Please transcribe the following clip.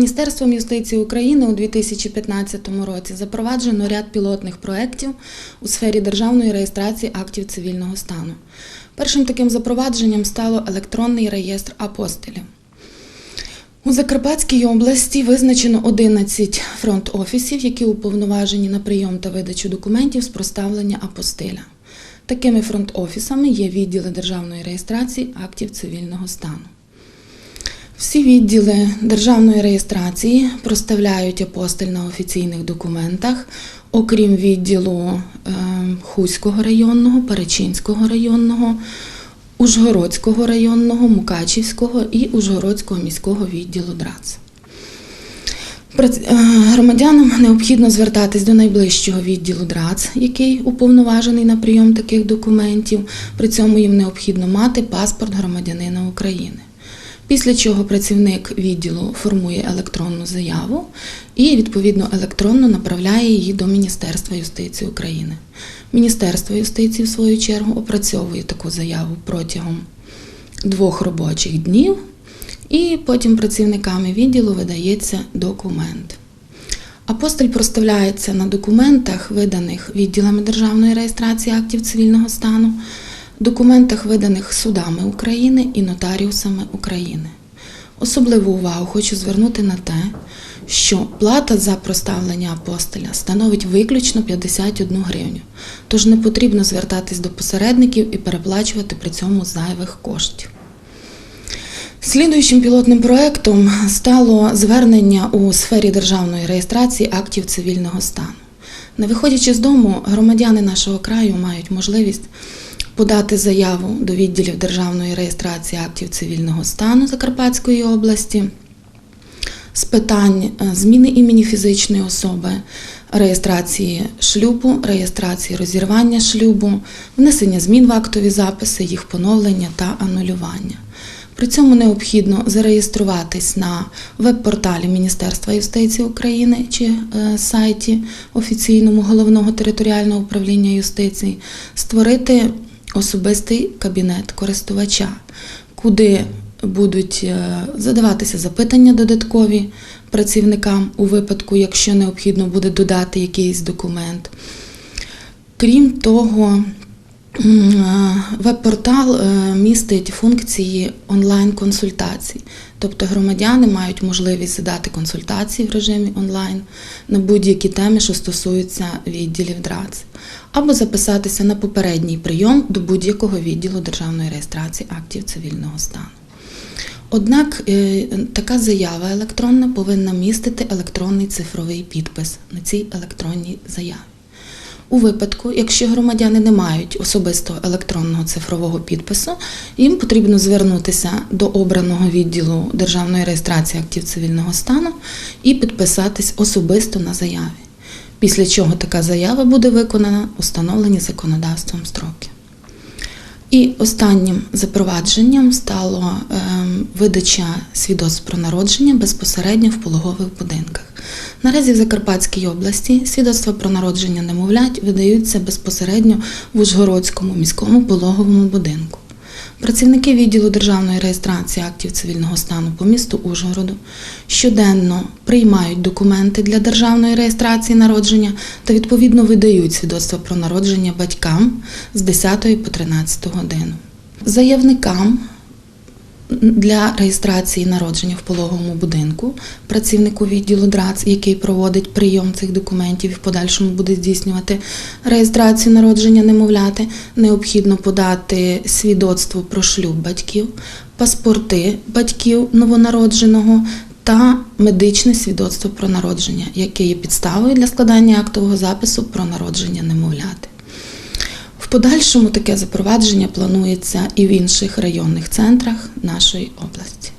Міністерством юстиції України у 2015 році запроваджено ряд пілотних проєктів у сфері державної реєстрації актів цивільного стану. Першим таким запровадженням стало електронний реєстр апостилів. У Закарпатській області визначено 11 фронт-офісів, які уповноважені на прийом та видачу документів з проставлення апостиля. Такими фронт-офісами є відділи державної реєстрації актів цивільного стану. Всі відділи державної реєстрації проставляють апостиль на офіційних документах, окрім відділу е, Хуського районного, Перечинського районного, Ужгородського районного, Мукачівського і Ужгородського міського відділу ДРАЦ. Е, Громадянам необхідно звертатись до найближчого відділу ДРАЦ, який уповноважений на прийом таких документів. При цьому їм необхідно мати паспорт громадянина України. Після чого працівник відділу формує електронну заяву і відповідно електронно направляє її до Міністерства юстиції України. Міністерство юстиції, в свою чергу, опрацьовує таку заяву протягом двох робочих днів, і потім працівниками відділу видається документ. Апостиль проставляється на документах, виданих відділами державної реєстрації актів цивільного стану, документах, виданих судами України і нотаріусами України. Особливу увагу хочу звернути на те, що плата за проставлення апостиля становить виключно 51 гривню, тож не потрібно звертатись до посередників і переплачувати при цьому зайвих коштів. Слідуючим пілотним проектом стало звернення у сфері державної реєстрації актів цивільного стану. Не виходячи з дому, громадяни нашого краю мають можливість подати заяву до відділів державної реєстрації актів цивільного стану Закарпатської області з питань е, зміни імені фізичної особи, реєстрації шлюбу, реєстрації розірвання шлюбу, внесення змін в актові записи, їх поновлення та анулювання. При цьому необхідно зареєструватись на веб-порталі Міністерства юстиції України чи е, сайті офіційному головного територіального управління юстиції, створити особистий кабінет користувача, куди будуть е, задаватися запитання додаткові працівникам у випадку, якщо необхідно буде додати якийсь документ. Крім того, веб-портал е, містить функції онлайн-консультацій, тобто громадяни мають можливість задати консультації в режимі онлайн на будь-які теми, що стосуються відділів ДРАЦ, або записатися на попередній прийом до будь-якого відділу державної реєстрації актів цивільного стану. Однак е, така заява електронна повинна містити електронний цифровий підпис на цій електронній заяві. У випадку, якщо громадяни не мають особистого електронного цифрового підпису, їм потрібно звернутися до обраного відділу державної реєстрації актів цивільного стану і підписатись особисто на заяві. Після чого така заява буде виконана установлені законодавством строки. І останнім запровадженням стало ем, видача свідоцтв про народження безпосередньо в пологових будинках. Наразі в Закарпатській області свідоцтва про народження немовлять видаються безпосередньо в Ужгородському міському пологовому будинку. Працівники відділу державної реєстрації актів цивільного стану по місту Ужгороду щоденно приймають документи для державної реєстрації народження та відповідно видають свідоцтво про народження батькам з 10 по 13 годину. Заявникам для реєстрації народження в пологовому будинку працівнику відділу ДРАЦ, який проводить прийом цих документів і в подальшому буде здійснювати реєстрацію народження немовляти, необхідно подати свідоцтво про шлюб батьків, паспорти батьків новонародженого та медичне свідоцтво про народження, яке є підставою для складання актового запису про народження немовляти подальшому таке запровадження планується і в інших районних центрах нашої області.